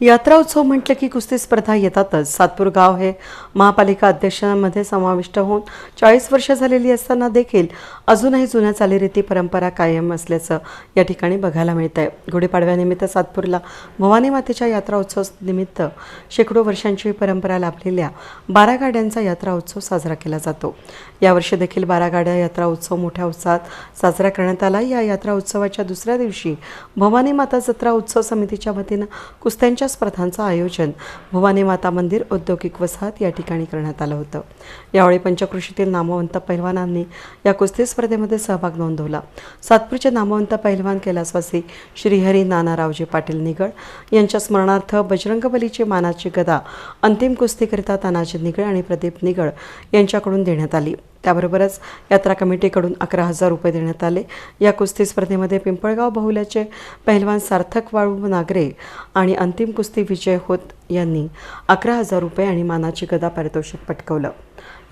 यात्रा उत्सव म्हटलं की कुस्ती स्पर्धा येतातच. सातपूर गाव हे महापालिका अध्यक्षांमध्ये समाविष्ट होऊन चाळीस वर्ष झालेली असताना देखील अजूनही जुन्या चालीरीती परंपरा कायम असल्याचं या ठिकाणी बघायला मिळत आहे गुढीपाडव्यानिमित्त सातपूरला भवानी मातेच्या यात्रा उत्सव निमित्त शेकडो वर्षांची परंपरा लाभलेल्या बारा गाड्यांचा यात्रा उत्सव साजरा केला जातो. यावर्षी देखील बारा गाड्या यात्रा उत्सव मोठ्या उत्साहात साजरा करण्यात आला. या यात्रा उत्सवाच्या दुसऱ्या दिवशी भवानी माता जत्रा उत्सव समितीच्या वतीनं कुस्त्यांच्या स्पर्धांचं आयोजन भवानी माता मंदिर औद्योगिक वसाहत या ठिकाणी करण्यात आलं होतं. यावेळी पंचकृषीतील नामवंत पैलवानांनी या कुस्ती स्पर्धेमध्ये सहभाग नोंदवला. सातपूरचे नामवंत पैलवान कैलासवासी श्रीहरी नानारावजी पाटील निगड यांच्या स्मरणार्थ बजरंगबलीची मानाची गदा अंतिम कुस्तीकरिता तानाजी निगड आणि प्रदीप निगड यांच्याकडून देण्यात आली. त्याबरोबरच यात्रा कमिटीकडून अकरा हजार रुपये देण्यात आले. या कुस्ती स्पर्धेमध्ये पिंपळगाव बहुल्याचे पहिलवान सार्थक वाळू नागरे आणि अंतिम कुस्ती विजय होत यांनी अकरा हजार रुपये आणि मानाची गदा पारितोषिक पटकवलं.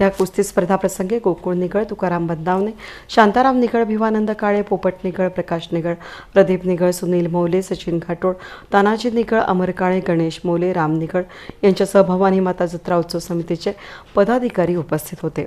या कुस्ती स्पर्धा प्रसंगी गोकुळ निगळ तुकाराम बंदावणे शांताराम निगळ भिवानंद काळे पोपट निगळ प्रकाश निगळ प्रदीप निगळ सुनील मौले सचिन घाटोळ तानाजी निगळ अमर काळे गणेश मौले राम निगळ यांच्यासह भवानी माता जत्रा उत्सव समितीचे पदाधिकारी उपस्थित होते.